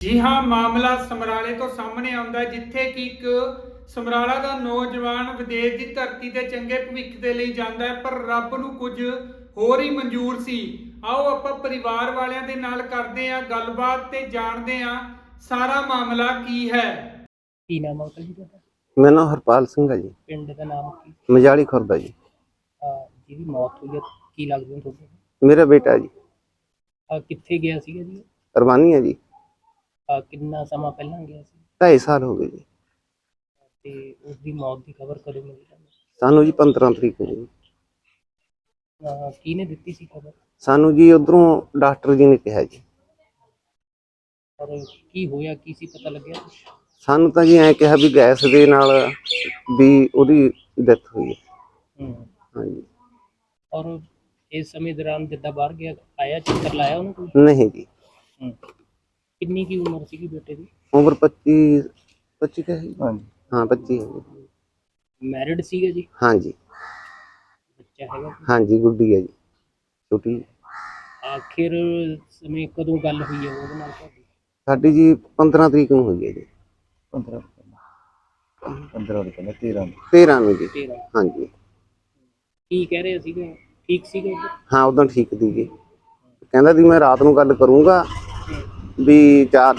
ਜੀ ਹਾਂ ਮਾਮਲਾ ਸਮਰਾਲੇ ਤੋਂ ਸਾਹਮਣੇ ਆਉਂਦਾ ਹੈ, ਜਿੱਥੇ ਕਿ ਇੱਕ ਸਮਰਾਲਾ ਦਾ ਨੌਜਵਾਨ ਵਿਦੇਸ਼ ਦੀ ਧਰਤੀ ਤੇ ਚੰਗੇ ਭਵਿੱਖ ਦੇ ਲਈ ਜਾਂਦਾ ਹੈ ਪਰ ਰੱਬ ਨੂੰ ਕੁਝ ਹੋਰ ਹੀ ਮਨਜ਼ੂਰ ਸੀ। ਆਓ ਆਪਾਂ ਪਰਿਵਾਰ ਵਾਲਿਆਂ ਦੇ ਨਾਲ ਕਰਦੇ ਹਾਂ ਗੱਲਬਾਤ ਤੇ ਜਾਣਦੇ ਹਾਂ ਸਾਰਾ ਮਾਮਲਾ ਕੀ ਹੈ। ਕੀ ਨਾਮ ਆ ਉਹਦਾ ਜੀ ਤੁਹਾਡਾ? ਮੇਰਾ ਨਾਮ ਹਰਪਾਲ ਸਿੰਘ ਹੈ ਜੀ। ਪਿੰਡ ਦਾ ਨਾਮ ਕੀ? ਮਜਾਲੀ ਖੁਰਦਾ ਜੀ। ਅਹ ਜਿਹਦੀ ਮੌਤ ਹੋਈ ਹੈ ਕੀ ਲੱਗਦਾ ਤੁਹਾਨੂੰ? ਮੇਰਾ ਬੇਟਾ ਜੀ। ਅਹ ਕਿੱਥੇ ਗਿਆ ਸੀਗਾ ਜੀ? ਰਵਾਨੀ ਹੈ ਜੀ। ਅਹ ਕਿੰਨਾ ਸਮਾਂ ਪਹਿਲਾਂ ਗਿਆ ਸੀ? 2.5 ਸਾਲ ਹੋ ਗਏ ਜੀ। ਤੇ ਉਸ ਦੀ ਮੌਤ ਦੀ ਖਬਰ ਕਦੋਂ ਮਿਲੀ ਤੁਹਾਨੂੰ? ਸਾਨੂੰ ਜੀ 15 ਤਰੀਕ ਨੂੰ ਜੀ। ਅਹ ਕਿਹਨੇ ਦਿੱਤੀ ਸੀ ਖਬਰ? ਸਾਨੂੰ ਜੀ ਉਧਰੋਂ ਡਾਕਟਰ ਜੀ ਨੇ ਕਿਹਾ ਜੀ। ਔਰ ਕੀ ਹੋਇਆ ਕੀ ਸੀ ਪਤਾ ਲੱਗਿਆ ਕੁਛ? ਸਾਨੂੰ ਤਾਂ ਜੀ ਐਂ ਕਿਹਾ ਵੀ ਗੈਸ ਦੇ ਨਾਲ ਵੀ ਉਹਦੀ ਡੈਥ ਹੋਈ ਹੈ। ਹੂੰ। ਹਾਂਜੀ। ਔਰ ਇਸ ਸਮੇਂ ਦੌਰਾਨ ਜਿੱਦਾਂ ਬਾਹਰ ਗਿਆ ਆਇਆ ਚੱਕਰ ਲਾਇਆ ਉਹਨੂੰ ਕੋਈ? ਨਹੀਂ ਜੀ। ਹੂੰ। ਕਿੰਨੀ ਕੀ ਉਮਰ ਸੀਗੀ ਬੇਟੇ ਦੀ? ਉਮਰ 25 25 ਕਹੇ ਹਾਂਜੀ। ਹਾਂ 25 ਹੈ ਜੀ। ਮੈਰਿਡ ਸੀਗਾ ਜੀ? ਹਾਂਜੀ। ਬੱਚਾ ਹੈਗਾ? ਹਾਂਜੀ ਗੁੱਡੀ ਹੈ ਜੀ। ਛੋਟੀ ਆਖਿਰ ਸਮੇਂ ਕਦੋਂ ਗੱਲ ਹੋਈ ਹੈ ਉਹਦੇ ਨਾਲ ਤੁਹਾਡੀ? ਸਾਡੀ ਜੀ 15 ਤਰੀਕ ਨੂੰ ਹੋਈ ਹੈ ਜੀ। 15 15 ਦੇ ਕਹਿੰਦੇ 13 13 ਨੂੰ। ਜੀ। ਤੇਰਾ ਹਾਂਜੀ। ਕੀ ਕਹਿ ਰਹੇ ਸੀਗੇ? ਠੀਕ ਸੀਗੇ ਉਹ? ਹਾਂ ਉਦੋਂ ਠੀਕ ਦੀ ਜੀ ਕਹਿੰਦਾ ਵੀ ਮੈਂ ਰਾਤ ਨੂੰ ਗੱਲ ਕਰੂੰਗਾ। ਵੀ ਚਾਰਜ